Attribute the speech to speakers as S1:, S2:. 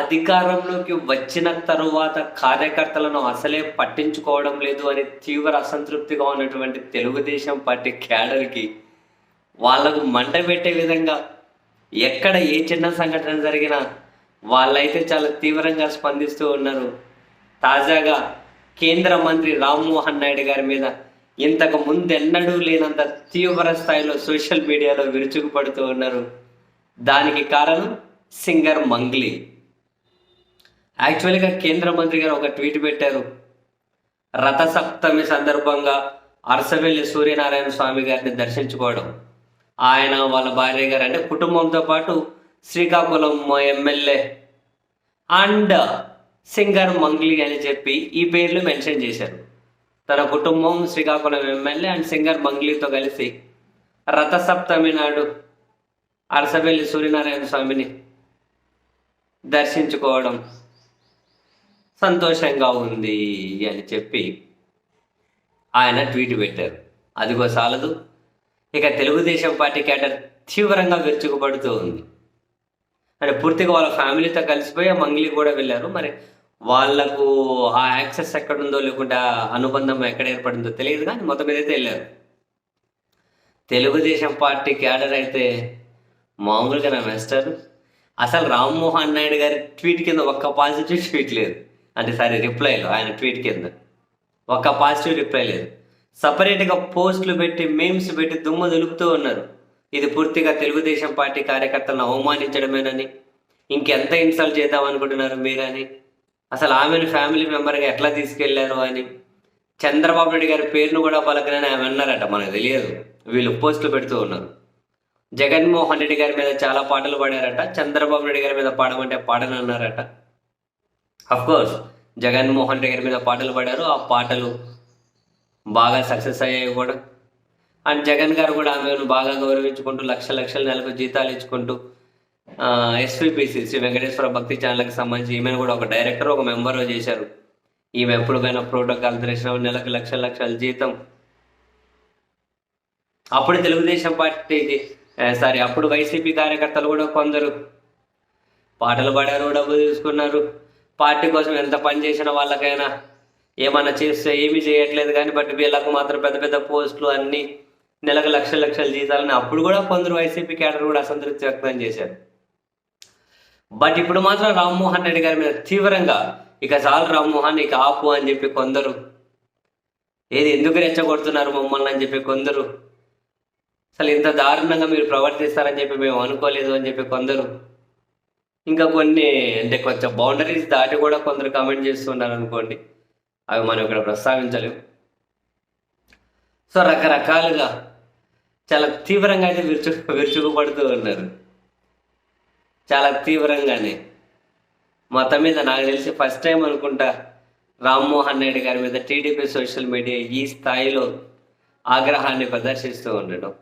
S1: అధికారంలోకి వచ్చిన తరువాత కార్యకర్తలను అసలే పట్టించుకోవడం లేదు అని తీవ్ర అసంతృప్తిగా ఉన్నటువంటి తెలుగుదేశం పార్టీ క్యాడర్కి వాళ్ళకు మంట పెట్టే విధంగా ఎక్కడ ఏ చిన్న సంఘటన జరిగినా వాళ్ళైతే చాలా తీవ్రంగా స్పందిస్తూ ఉన్నారు. తాజాగా కేంద్ర మంత్రి రామ్మోహన్ నాయుడు గారి మీద ఇంతకు ముందెన్నడూ లేనంత తీవ్ర స్థాయిలో సోషల్ మీడియాలో విరుచుకుపడుతూ ఉన్నారు. దానికి కారణం సింగర్ మంగ్లీ. యాక్చువల్గా కేంద్ర మంత్రి గారు ఒక ట్వీట్ పెట్టారు. రథసప్తమి సందర్భంగా అరసవెల్లి సూర్యనారాయణ స్వామి గారిని దర్శించుకోవడం. ఆయన వాళ్ళ భార్య గారు అంటే కుటుంబంతో పాటు Srikakulam MLA and singer Mangli అని చెప్పి ఈ పేర్లు మెన్షన్ చేశారు. తన కుటుంబం శ్రీకాకుళం ఎమ్మెల్యే అండ్ సింగర్ మంగ్లీతో కలిసి రథసప్తమి నాడు అరసవెల్లి సూర్యనారాయణ స్వామిని దర్శించుకోవడం. సంతోషంగా ఉంది అని చెప్పి ఆయన ట్వీట్ పెట్టారు. అదిగో సాలదు ఇక తెలుగుదేశం పార్టీ క్యాడర్ తీవ్రంగా విరుచుకుపడుతూ ఉంది. అంటే పూర్తిగా వాళ్ళ ఫ్యామిలీతో కలిసిపోయి ఆ మంగ్లీ కూడా వెళ్ళారు. మరి వాళ్ళకు ఆ యాక్సెస్ ఎక్కడుందో లేకుండా అనుబంధం ఎక్కడ ఏర్పడిందో తెలియదు కానీ మొత్తం మీద అయితే వెళ్ళారు. తెలుగుదేశం పార్టీ క్యాడర్ అయితే మామూలుగా నమ్మేస్తారు అసలు రామ్మోహన్ నాయుడు గారి ట్వీట్ కింద ఒక్క పాజిటివ్ ట్వీట్ లేదు. అంటే సారీ రిప్లైలో ఆయన ట్వీట్ కింద. ఒక్క పాజిటివ్ రిప్లై లేదు. సపరేట్గా పోస్టులు పెట్టి మేమ్స్ పెట్టి దుమ్ము దులుపుతూ ఉన్నారు. ఇది పూర్తిగా తెలుగుదేశం పార్టీ కార్యకర్తలను అవమానించడమేనని. ఇంకెంత ఇన్సల్ట్ చేద్దాం అనుకుంటున్నారు మీరని. అసలు ఆమెను ఫ్యామిలీ మెంబర్గా ఎట్లా తీసుకెళ్ళారు అని. చంద్రబాబు నాయుడు గారి పేరును కూడా పలకనని ఆమె అన్నారట మనకు తెలియదు. వీళ్ళు పోస్టులు పెడుతూ ఉన్నారు. జగన్మోహన్ రెడ్డి గారి మీద చాలా పాటలు పాడారట. చంద్రబాబు నాయుడు గారి మీద పాడమంటే పాడనన్నారట. కోర్స్ జగన్మోహన్ రెడ్డి మీద పాటలు పాడారు. ఆ పాటలు బాగా సక్సెస్ అయ్యాయి కూడా. అండ్ జగన్ గారు కూడా ఆమెను బాగా గౌరవించుకుంటూ లక్ష లక్షల నెలకు జీతాలు ఇచ్చుకుంటూ ఎస్విపిసి శ్రీ వెంకటేశ్వర భక్తి ఛానల్కి సంబంధించి ఈమెను కూడా ఒక డైరెక్టర్ ఒక మెంబర్ చేశారు. ఈమె ఎప్పుడు ప్రోటోకాల్ దర్శనం నెలకు లక్ష లక్షల జీతం. అప్పుడు తెలుగుదేశం పార్టీకి సారీ అప్పుడు వైసీపీ కార్యకర్తలు కూడా కొందరు. పాటలు పాడారు డబ్బు తీసుకున్నారు. పార్టీ కోసం ఎంత పని చేసిన వాళ్ళకైనా ఏమన్నా చేస్తే ఏమీ చేయట్లేదు కానీ బట్ వీళ్ళకు మాత్రం పెద్ద పెద్ద పోస్టులు అన్నీ నెలకు లక్షల లక్షల జీతాలని అప్పుడు కూడా కొందరు వైసీపీ క్యాడర్ కూడా అసంతృప్తి వ్యక్తం చేశారు. బట్ ఇప్పుడు మాత్రం రామ్మోహన్ రెడ్డి గారి మీద తీవ్రంగా ఇక చాలు రామ్మోహన్ ఇక ఆపు అని చెప్పి కొందరు ఏది ఎందుకు రెచ్చగొడుతున్నారు మమ్మల్ని? అని చెప్పి కొందరు అసలు ఇంత దారుణంగా మీరు ప్రవర్తిస్తారని చెప్పి మేము అనుకోలేదు అని చెప్పి కొందరు ఇంకా కొన్ని అంటే కొంచెం బౌండరీస్ దాటి కూడా కొందరు కామెంట్ చేస్తున్నారు అనుకోండి అవి మనం ఇక్కడ ప్రస్తావించలేము సో రకరకాలుగా చాలా తీవ్రంగా అయితే విరుచు విరుచుకుపడుతూ ఉన్నారు. చాలా తీవ్రంగానే. మొత్తం మీద నాకు తెలిసి ఫస్ట్ టైం అనుకుంటా రామ్మోహన్ రెడ్డి గారి మీద టీడీపీ సోషల్ మీడియా ఈ స్థాయిలో ఆగ్రహాన్ని ప్రదర్శిస్తూ ఉండడం.